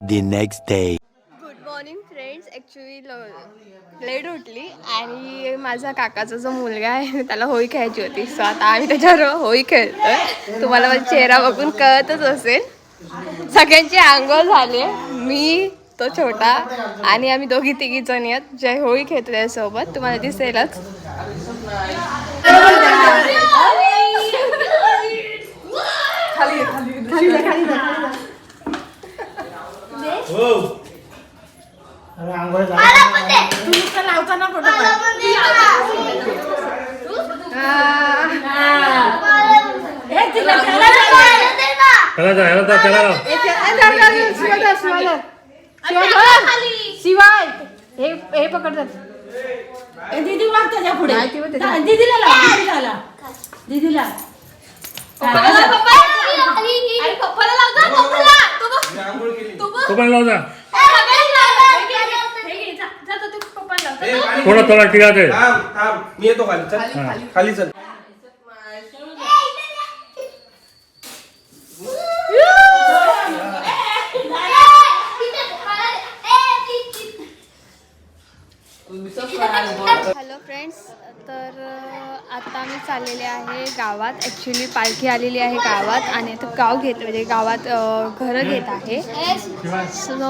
the next day. Good morning friends actually late उठली आणि माझा काकाचा जो मुलगा आहे त्याला होळी खेळायची होती. सो आता आम्ही त्याच्यावर होळी खेळतोय. तुम्हाला माझा चेहरा बघून कळतच असेल. सगळ्यांची आंघोळ झाली मी तो छोटा आणि आम्ही दोघी तिघी जणी आहेत. जे होळी खेळतो त्याच्यासोबत तुम्हाला दिसेलच. त्याला जा ह्याला जा त्याला लाव. शिवाय हे हे पकडतात दीदी वाग त्याच्या पुढे. दीदीला लाव दीदीला लाव. दीदीला. तो पण लाव जा. थोडा थोडा टिका ते. थांब थांब. मी येतो खाली. चल. खाली चल. हॅलो फ्रेंड्स तर आता मी चाललेले आहे गावात. ॲक्च्युली पालखी आलेली आहे गावात आणि आता गाव घेत म्हणजे गावात घरं घेत आहे. सो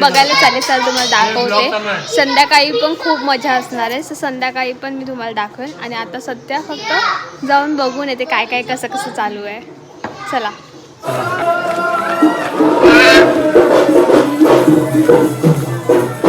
बघायला चालेल. सर तुम्हाला दाखवते. संध्याकाळी पण खूप मजा असणार आहे. सो संध्याकाळी पण मी तुम्हाला दाखवेन आणि आता सध्या फक्त जाऊन बघून येते काय काय कसं कसं चालू आहे. चला. Thank you.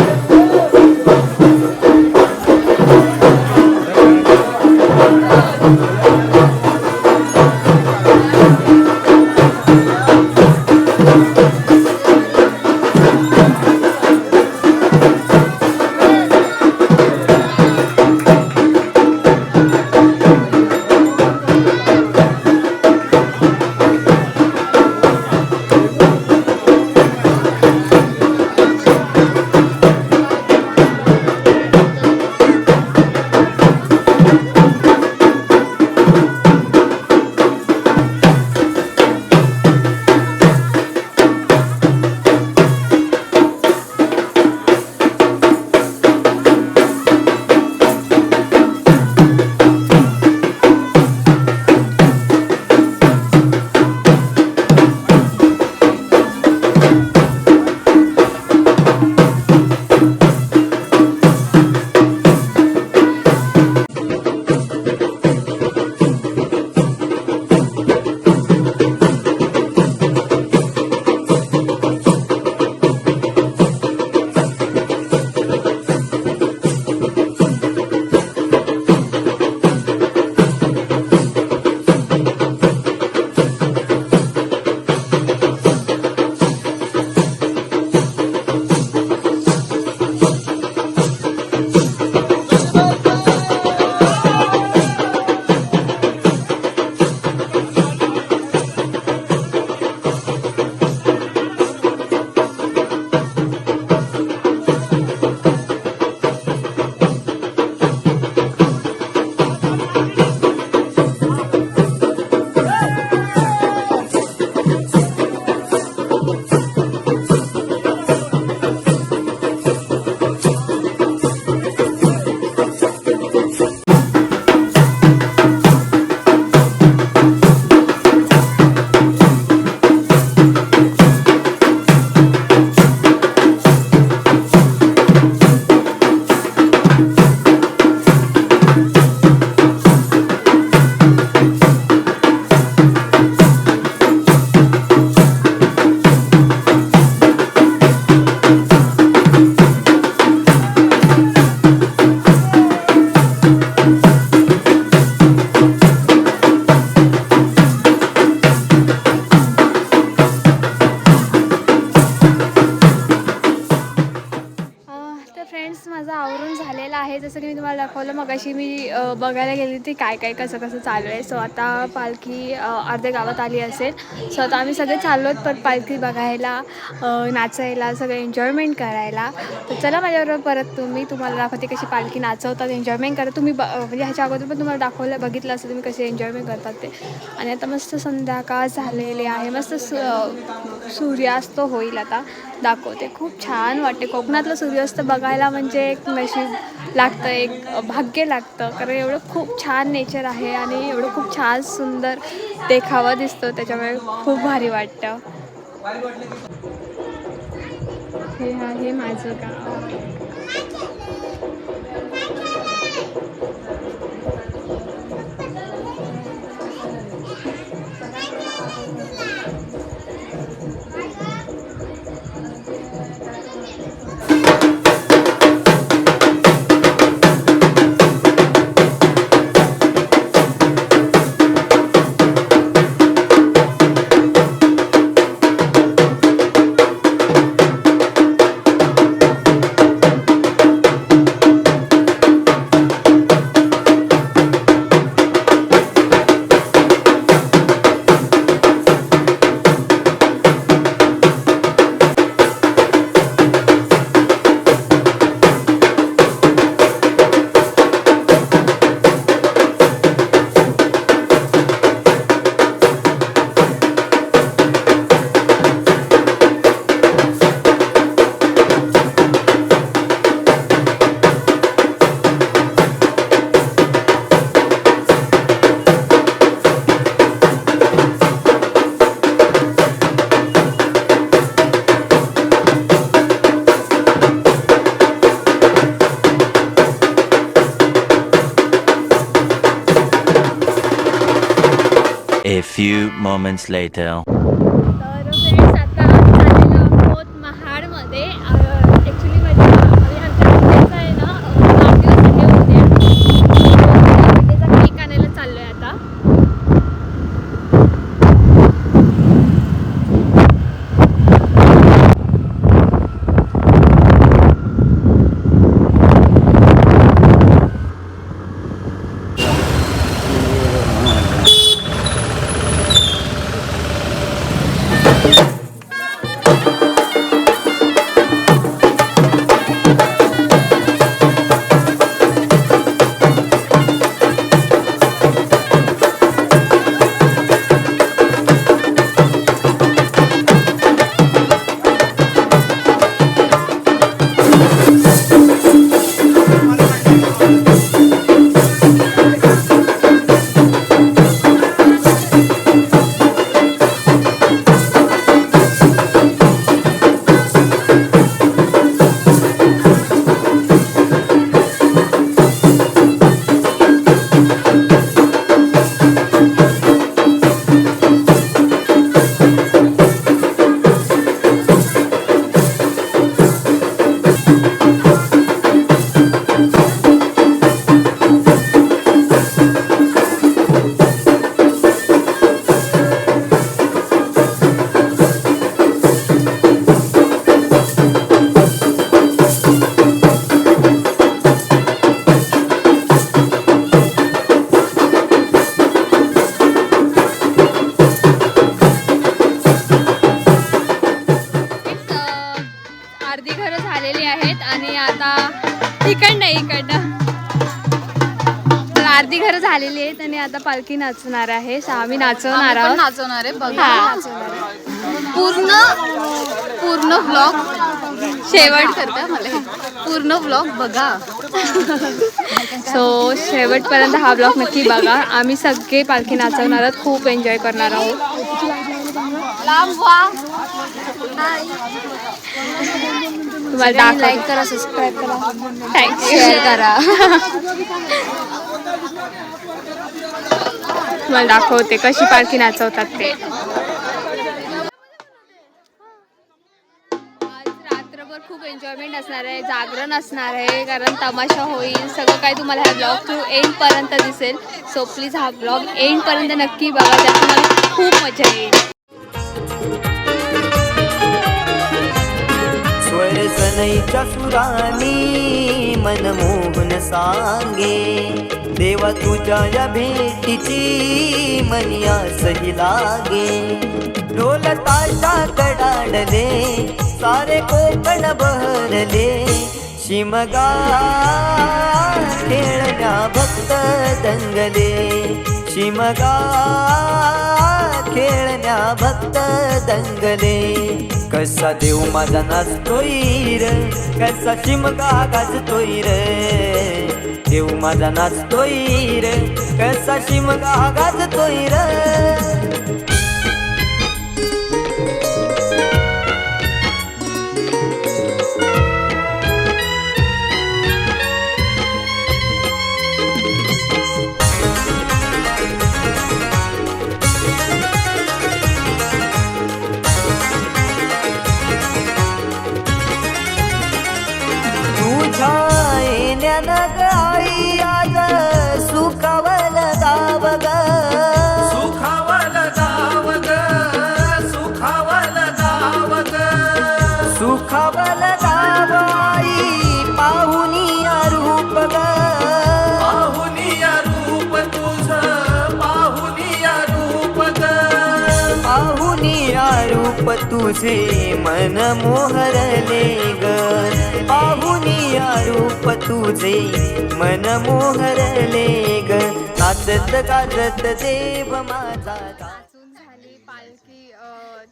आवरून झालेलं आहे. जसं की मी तुम्हाला दाखवलं मग अशी मी बघायला गेली ती काय काय कसं कसं चालू आहे. सो आता पालखी अर्ध्या गावात आली असेल. सो आता आम्ही सगळे चाललो आहेत पण पालखी बघायला नाचायला सगळं एन्जॉयमेंट करायला. तर चला माझ्याबरोबर परत तुम्ही तुम्हाला दाखवते कशी पालखी नाचवतात एन्जॉयमेंट करत तुम्ही ब म्हणजे ह्याच्या अगोदर पण तुम्हाला दाखवलं बघितलं असं तुम्ही कसे एन्जॉयमेंट करतात ते. आणि आता मस्त संध्याकाळ झालेली आहे. मस्त सु सूर्यास्त होईल आता. दाखवते. खूप छान वाटते. कोकणातलं सूर्यास्त बघायला म्हणजे एक नशीब. लागतं एक भाग्य लागतं. कारण एवढं खूप छान नेचर आहे आणि एवढं खूप छान सुंदर देखावा दिसतो. त्याच्यामुळे खूप भारी वाटतं. हे आहे माझं गाव. Moments later. आता पालखी नाचणार आहे. आम्ही नाचवणार आहोत. नाचवणार आहे. बघा. पूर्ण पूर्ण ब्लॉग शेवट करते मला. पूर्ण ब्लॉग बघा. सो शेवटपर्यंत हा ब्लॉग नक्की बघा. आम्ही सगळे पालखी नाचवणार आहोत. खूप एन्जॉय करणार आहोत. तुम्हाला लाईक करा सबस्क्राईब करा. थँक्यू शेअर करा. तुम्हाला दाखवते कशी पालखी नाचवतात ते. खूप एन्जॉयमेंट असणार आहे जागरण असणार आहे कारण तमाशा होईल सगळं काही तुम्हाला ह्या ब्लॉग थ्रू एंडपर्यंत दिसेल. सो प्लीज हा ब्लॉग एंडपर्यंत नक्की बघा त्यात तुम्हाला खूप मजा येईल. शनईच्या सुरानी मनमोहन सांगे. देवा तुझ्या या भेटीची मनिया सही लागे. ढोल ताशा कडाडले सारे कोकण बहरले. शिमगा खेळण्या भक्त दंगले. शिमगा खेळण्या भक्त दंगले. कसा देव माझा नाचतोय र कसा शिमगा गाजतोय र. देव माझा नाचतोय रे. कसा शिमगा गाजतोय र? तुझे मन मोहरले ग. पाहुनिया रूप तुझे मन मोहरले ग. नाचत गाजत देव माझा झाली पालखी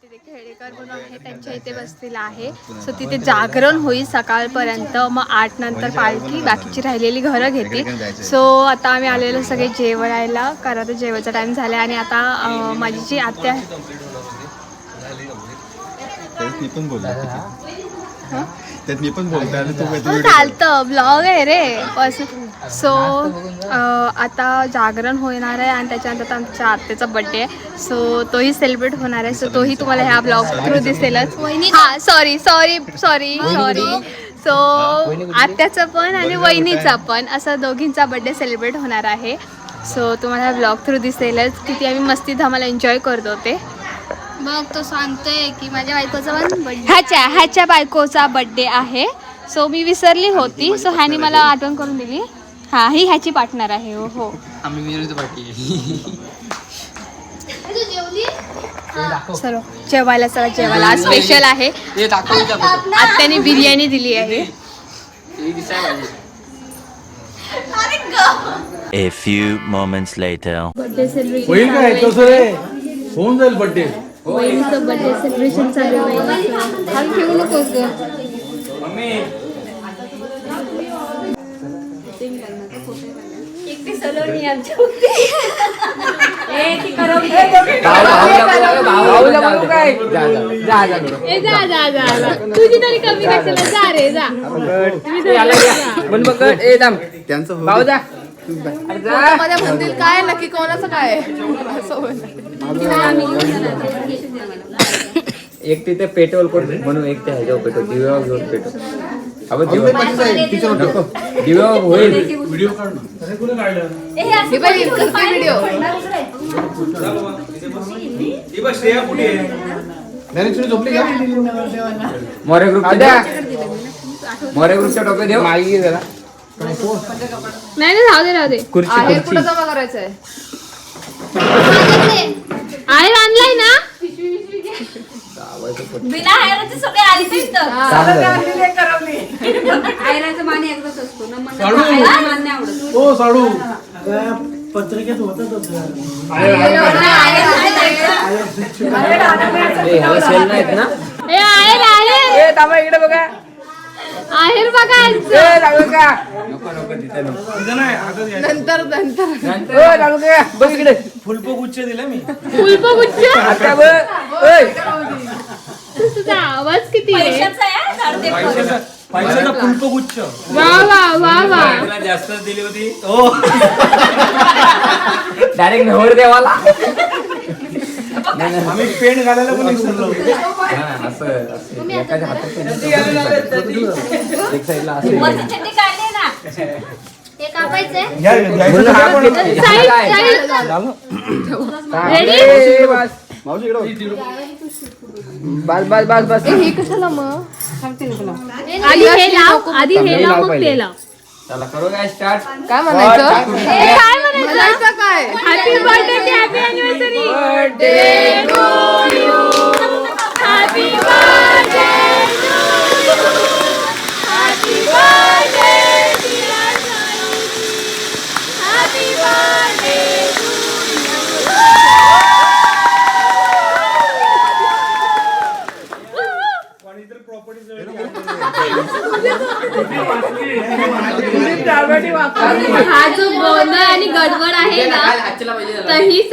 तिथे खेडेकर म्हणून आहे त्यांच्या इथे बसलेला आहे. सो तिथे जागरण होईल सकाळपर्यंत. मग आठ नंतर पालखी बाकीची राहिलेली घरं घेतील सो आता आम्ही आलेलो सगळे जेवायला कारण आता जेवायचा टाईम झाला आणि आता माझी जी आत्या त्यात मी पण बोलतो त्यात मी पण बोलतो आणि तू काहीतरी चालतं. ब्लॉग आहे रे. सो आता जागरण होणार आहे आणि त्याच्यानंतर आमच्या आत्याचा बड्डे आहे. सो तोही सेलिब्रेट होणार आहे. सो तोही तुम्हाला ह्या ब्लॉग थ्रू दिसेलच. हा sorry sorry sorry sorry so आत्याचं पण आणि वहिनीचा पण. असं दोघींचा बड्डे सेलिब्रेट होणार आहे. सो तुम्हाला ब्लॉग थ्रू दिसेलच. किती आम्ही मस्ती धमाला एन्जॉय करतो ते मग तो सांगतोय की माझ्या बायकोचा पण बर्थडे ह्याच्या ह्याच्या बायकोचा बड्डे आहे. सो मी विसरली होती. सो ह्याने मला आठवण करून दिली. हा ही ह्याची पार्टनर आहे. हो हो. सर्व जेवायला चला जेवायला. आज स्पेशल आहे. आत्याने बिर्याणी दिली आहे. A few moments later. Birthday celebration होईल काय? कसं रे होऊन जाईल बड्डे वहिनीचं बर्थडे सेलिब्रेशन चालू आहे. हा ठेवू नकोस ग. एकटी सलोनी आमच्या ए जा जा जा जा. तुझी तरी कमी कशाला जा. रे जा. त्यांचं होऊ दे. मध्ये म्हणतील काय नक्की कोणाचं काय एक तिथे पेट्रोल कोण म्हणून एक ते ह्याच्यावर पेट्रोल दिव्यावर घेऊन पेट्रोल. अबे दिवा नको. दिव्यावर होईल. व्हिडिओ मोरे ग्रुपच्या मोरे ग्रुपच्या टोप्या देऊ मागे जरा. नाही नाही राहू दे राहू दे. खुर्ची आहे खुर्ची. कुठं जमा करायचंय? आहे आणलाय ना? बिना हायराचे सगळे आले ते इथं. आयराचं माने एकदाच असतो. ना मग साडू. मान नाही. आवडत हो. साडू पत्रिकेत होतच आहे, आहे, आहे. ए, ह्याला सेल नाहीत ना? ए आहेर आहेर इकडे बघा आहेर बघा. यांचं. नको नको तिथे नको. तिथं नाही आता घ्यायचं. नंतर नंतर. बघ इकडे. फुलपगुच्छ दिला मी. फुलपगुच्छ? आता बघ. ओय. तुझा आवाज किती आहे? पैशाचं पैशाचा फुलपगुच्छ. वा वा वा वा. तुला जास्त दिली होती. हो डायरेक्ट नवर देवाला. आम्ही पेंट घालायला पण विसरलो हा, असं असं. एकाच्या हातात एक साईडला असं वरची चड्डी काढली ना. कापायचंय? घ्या घ्यायचं तर घ्या पण. Side side. झालं? रेडी ए, बस. मावशी इकडं बस. बस बस बस हे कशाला मग? सांगते तुला. आधी हे लाव आधी हे लाव मग. ते लाव. चला करू काय स्टार्ट? काय म्हणायचं? काय म्हणायचं? म्हणायचं काय? हॅपी बर्थडे हॅपी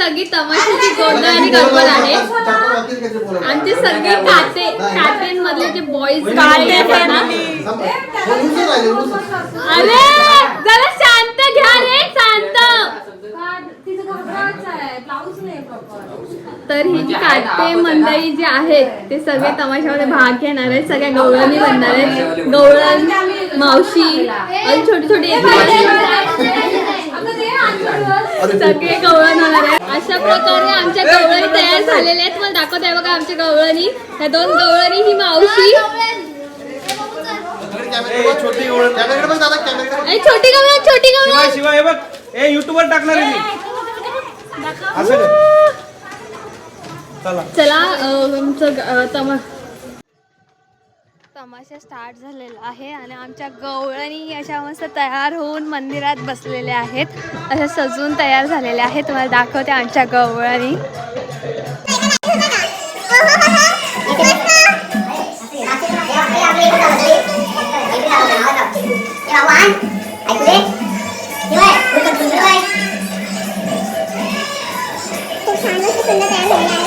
सगळी तमाशाची गोंधळ आणि गडबड आहे. आणि ते सगळे काटे काटेंमधले जे बॉईज काटे आहेत ना. अरे जरा शांत घ्या रे शांत. तर ही जी काटे मंडळी जी आहेत ते सगळे तमाशामध्ये भाग घेणार आहेत. सगळ्या गवळणी बनणार आहेत. गवळण मावशी आणि छोटी छोटी सगळे गवळण होणार आहेत. अशा प्रकारे आमच्या गवळणी तयार झालेल्या आहेत. मला दाखवत आहे बघा आमच्या गवळणी. ह्या दोन गवळणी ही मावशी. छोटी बघ गवळण छोटी गवळण. शिवाय शिवाय हे बघ. ए युट्यूबवर टाकणार आहे मी. असं चला. आमचं तमाशा स्टार्ट झालेला आहे आणि आमच्या गवळणी अशा मस्त तयार होऊन मंदिरात बसलेल्या आहेत. अशा सजून तयार झालेल्या आहेत. तुम्हाला दाखवते आमच्या गवळणी.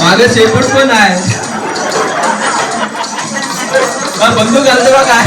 माझं शेपूट पण आहे. बंदूक घालतो बा काय?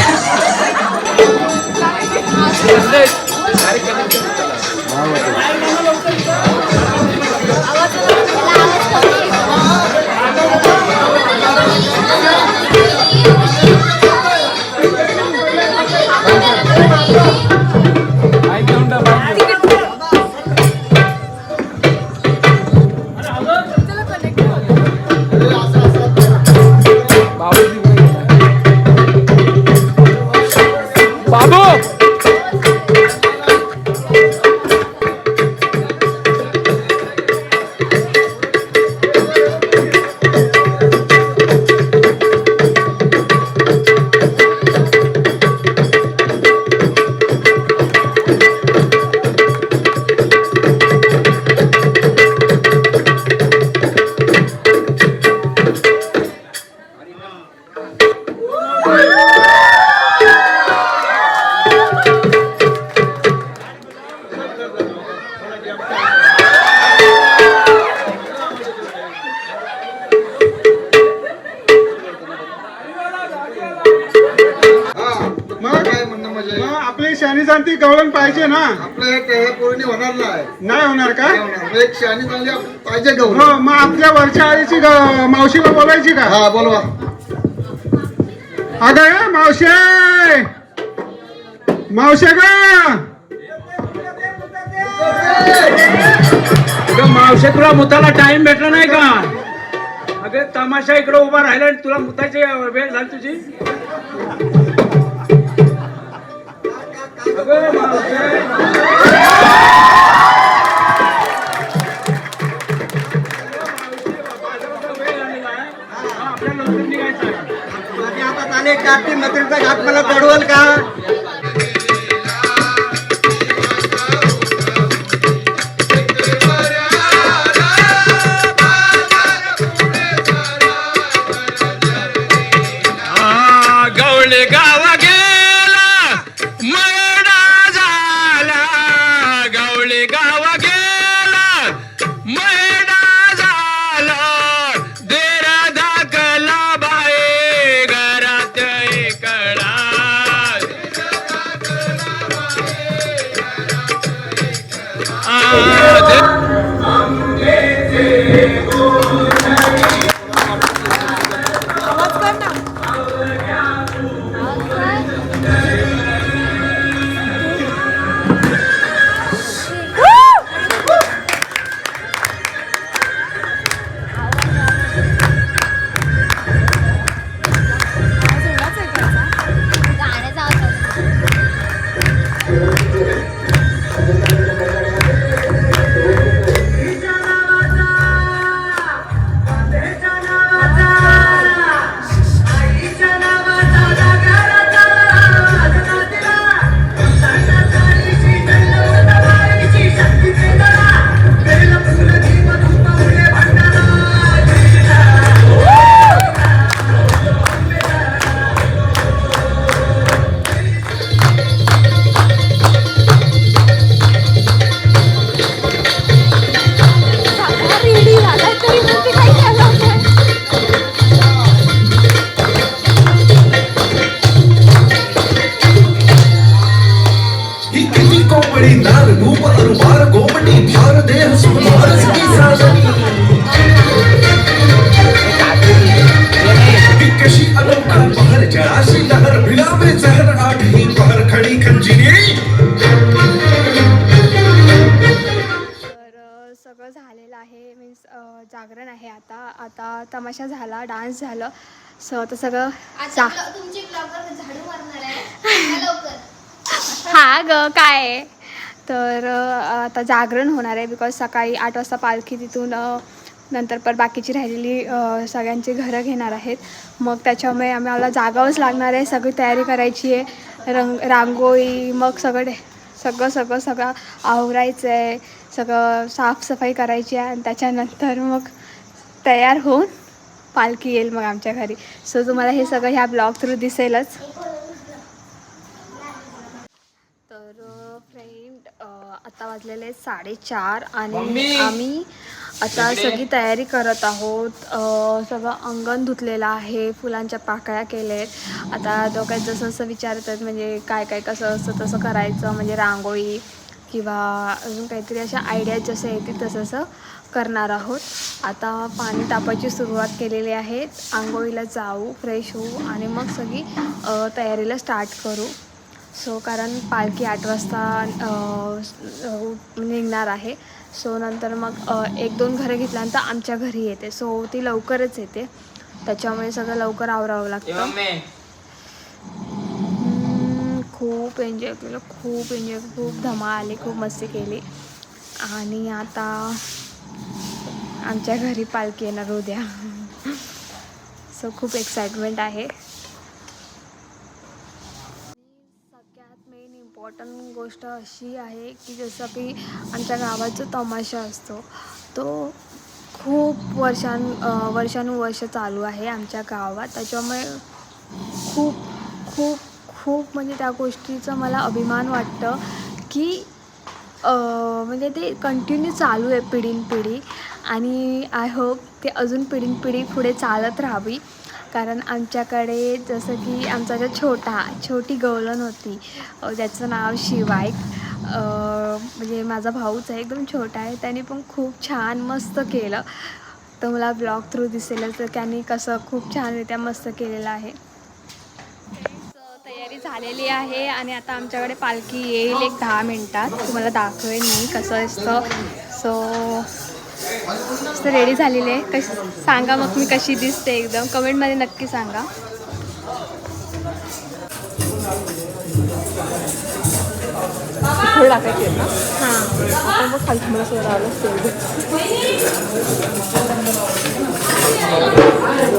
आपल्या वरच्या आळीची ग- मावशीला बोलायची का? हा बोलवा. अगं मावशे मावशे ग अगं मावशे तुला मुताला टाइम भेटला नाही का? अगं तमाशा इकडे उभा राहिला आणि तुला मुताची वेळ झाली तुझी? माझ्या हातात आले घात मला चढवाल का? तमाशा झाला डान्स झालं. सो आता सगळं हा ग काय आहे? तर आता जागरण होणार आहे बिकॉज सकाळी आठ वाजता पालखी तिथून नंतर पर बाकीची राहिलेली सगळ्यांची घरं घेणार आहेत. मग त्याच्यामुळे आम्हाला जागावंच लागणार आहे सगळी तयारी करायची आहे. रंग रांगोळी मग सगळं डे- सगळं सगळं सगळं आवरायचं आहे सगळं साफसफाई करायची आहे आणि त्याच्यानंतर मग तयार होऊन पालखी येईल मग आमच्या घरी. सो तुम्हाला हे सगळं ह्या ब्लॉग थ्रू दिसेलच. तर फ्रेंड आता वाजलेले आहेत साडेचार आणि आम्ही आता सगळी तयारी करत आहोत. सगळं अंगण धुतलेलं आहे फुलांच्या पाकळ्या केलेत. आता डोक्यात जसं जसं विचारतात म्हणजे काय काय कसं असं तसं करायचं म्हणजे रांगोळी किंवा अजून काहीतरी अशा आयडिया जसं येतील तसं तसं करणार आहोत. आता पाणी तापायची सुरुवात केलेली आहे. आंघोळीला जाऊ फ्रेश होऊ आणि मग सगळी तयारीला स्टार्ट करू. सो कारण पालखी आठ वाजता निघणार आहे. सो नंतर मग एक दोन घरं घेतल्यानंतर आमच्या घरी येते. सो ती लवकरच येते. त्याच्यामुळे सगळं लवकर आवरावं लागतं. खूप एन्जॉय केलं. खूप एन्जॉय खूप धमाल आली खूप मस्ती केली. आणि आता आमच्या घरी पालखी येणार उद्या. सो खूप एक्साइटमेंट आहे. सगळ्यात मेन इम्पॉर्टंट गोष्ट अशी आहे की जसं की आमच्या गावात जो तमाशा असतो. तो खूप वर्षां वर्षानुवर्ष चालू आहे आमच्या गावात. त्याच्यामुळे खूप खूप खूप म्हणजे त्या गोष्टीचं मला अभिमान वाटतं की म्हणजे ते कंटिन्यू चालू आहे पिढीन पिढी. आणि आय होप ते अजून पिढीन पिढी पुढे चालत राहावी. कारण आमच्याकडे जसं की आमचा जो छोटा छोटी गवलन होती ज्याचं नाव शिवाय म्हणजे माझा भाऊच आहे एकदम छोटा आहे. त्याने पण खूप छान मस्त केलं. तर मला ब्लॉग थ्रू दिसेलच. तर त्यांनी कसं खूप छानरित्या मस्त केलेलं आहे. तयारी झालेली आहे आणि आता आमच्याकडे पालखी येईल एक दहा मिनटात. तुम्हाला दाखवेन मी कसं असतं. सो रेडी झालेली आहे. कशी सांगा मग मी कशी दिसते एकदम. कमेंटमध्ये नक्की सांगा. हां. मग मला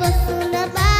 पालखीत बसून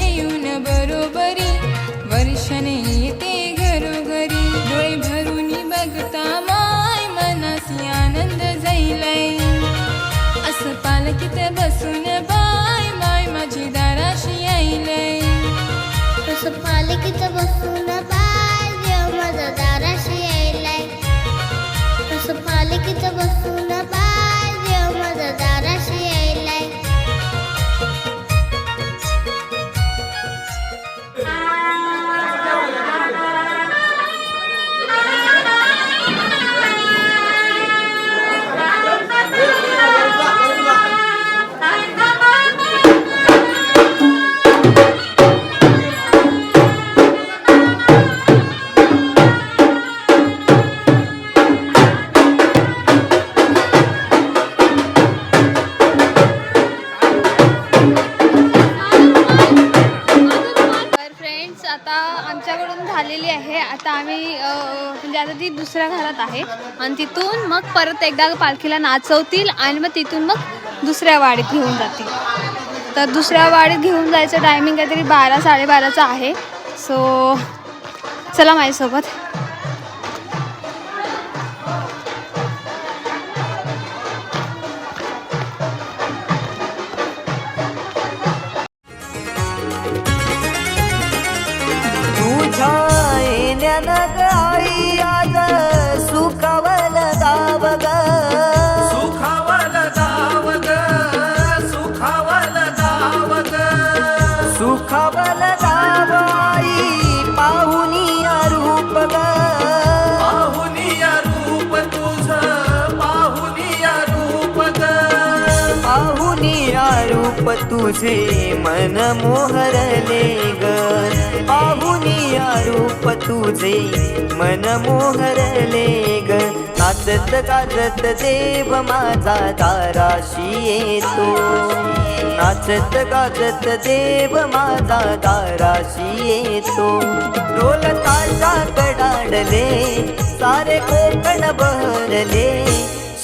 असं पालखीत बसून बाय माय माझी दाराशी यायलय असं पालखीत बसून बाय देव माझा दाराशी यायलाय. असं पालखीत बसून आहे. आणि तिथून मग परत एकदा पालखीला नाचवतील आणि मग तिथून मग दुसऱ्या वाडीत घेऊन जातील. तर दुसऱ्या वाडीत घेऊन जायचं टायमिंग काहीतरी बारा साडेबाराचं आहे. सो चला माझ्यासोबत. तुझे मन मोहरले ग. पाहुनी रूप तुझे मन मोहरले ग. काजत काजत देव माझा दाराशी येतो नाचत गाजत देव माझा दाराशी येतो ढोल ताशा कडाडले सारे कोकण बहरले.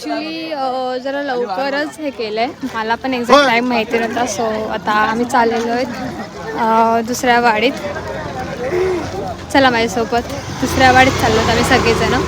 ॲक्च्युली जरा लवकरच हे केलं आहे मला पण एक्झॅक्ट टाईम माहिती नव्हता सो आता आम्ही चाललेलो आहेत दुसऱ्या वाडीत. चला माझ्यासोबत दुसऱ्या वाडीत चाललो आम्ही सगळेजण.